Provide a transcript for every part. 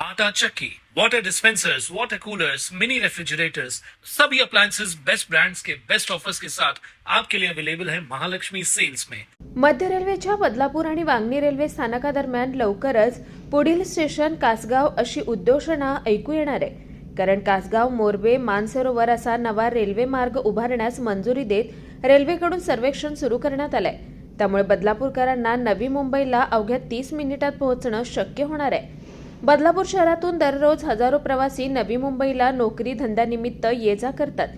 आटा चक्की, water dispensers water coolers mini refrigerators सभी appliances best brands के बेस्ट ऑफर्स के साथ आपके लिए अवेलेबल है महालक्ष्मी सेल्स में। मध्य रेल्वेच्या बदलापूर आणि वांगणी रेल्वे स्थानकादरम्यान लवकरच पुढील स्टेशन कासगाव अशी उद्घोषणा ऐकू येणार आहे. कारण कासगाव मोरबे मानसरोवर असा नवा रेल्वे मार्ग उभारण्यास मंजुरी देत रेल्वेकडून सर्वेक्षण सुरू करण्यात आलंय. त्यामुळे बदलापूरकरांना नवी मुंबईला अवघ्या तीस मिनिटात पोहोचणं शक्य होणार आहे. बदलापूर शहरातून दररोज हजारो प्रवासी नवी मुंबईला नोकरी धंद्यानिमित्त ये जा करतात.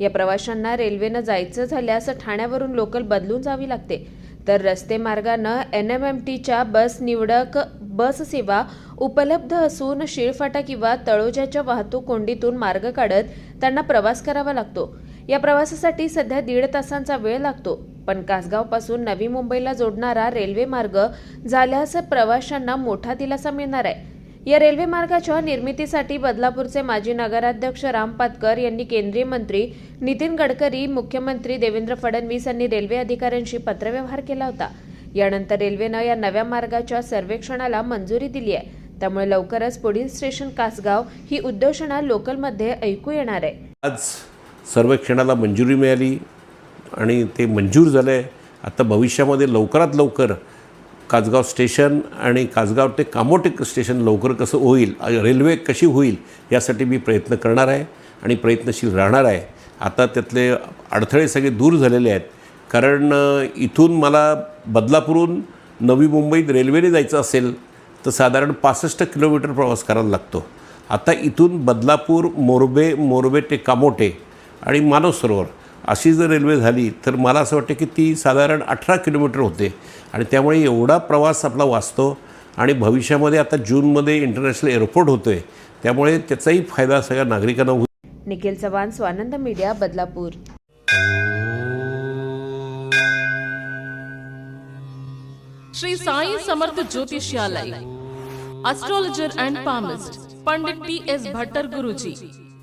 या प्रवाशांना रेल्वेनं जायचं झाल्यास ठाण्यावरून लोकल बदलून जावी लागते. तर रस्ते मार्गानं एन एम एम टीच्या बस निवडक बस सेवा उपलब्ध असून शिळफाटा किंवा तळोजाच्या वाहतूक कोंडीतून मार्ग काढत त्यांना प्रवास करावा लागतो. या प्रवासासाठी सध्या दीड तासांचा वेळ लागतो. पण कासगावपासून नवी मुंबईला जोडणारा रेल्वे मार्ग झाल्यास प्रवाशांना मोठा दिलासा मिळणार आहे. या रेल्वे मार्गाच्या निर्मितीसाठी बदलापूरचे माजी नगराध्यक्ष राम पातकर यांनी केंद्रीय मंत्री नितीन गडकरी मुख्यमंत्री देवेंद्र फडणवीस यांनी रेल्वे अधिकाऱ्यांशी पत्रव्यवहार केला होता. यानंतर रेल्वेनं या नव्या मार्गाच्या सर्वेक्षणाला मंजुरी दिली आहे. त्यामुळे लवकरच पुढील स्टेशन कासगाव ही उद्घोषणा लोकलमध्ये ऐकू येणार आहे. आज सर्वेक्षणाला मंजुरी मिळाली आणि ते मंजूर झालं आहे आता भविष्यामध्ये लवकरात लवकर काजगाव स्टेशन आणि काजगाव ते कामोटे स्टेशन लवकर कसं होईल रेल्वे कशी होईल यासाठी मी प्रयत्न करणार आहे आणि प्रयत्नशील राहणार आहे. आता त्यातले अडथळे सगळे दूर झालेले आहेत. कारण इथून मला बदलापूरहून नवी मुंबईत रेल्वेने जायचं असेल तर साधारण पासष्ट किलोमीटर प्रवास करायला लागतो. आता इथून बदलापूर मोरबे मोरबे ते कामोटे आणि मानव सरोवर अशी जर रेल्वे झाली तर मला असं वाटतं की ती साधारण अठरा किलोमीटर होते. आणि त्यामुळे एवढा प्रवास आपला वाचतो आणि भविष्यामध्ये आता जूनमध्ये इंटरनॅशनल एअरपोर्ट होतो आहे त्यामुळे त्याचाही फायदा सगळ्या नागरिकांना होईल Nikhil Chavan Swanand media Badlapur. Shri Sai Samarth Jyotishalaya astrologer and palmist Pandit T S Bhattar Guruji.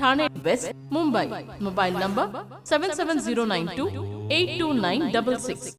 Thane West, Mumbai. Mobile number 77092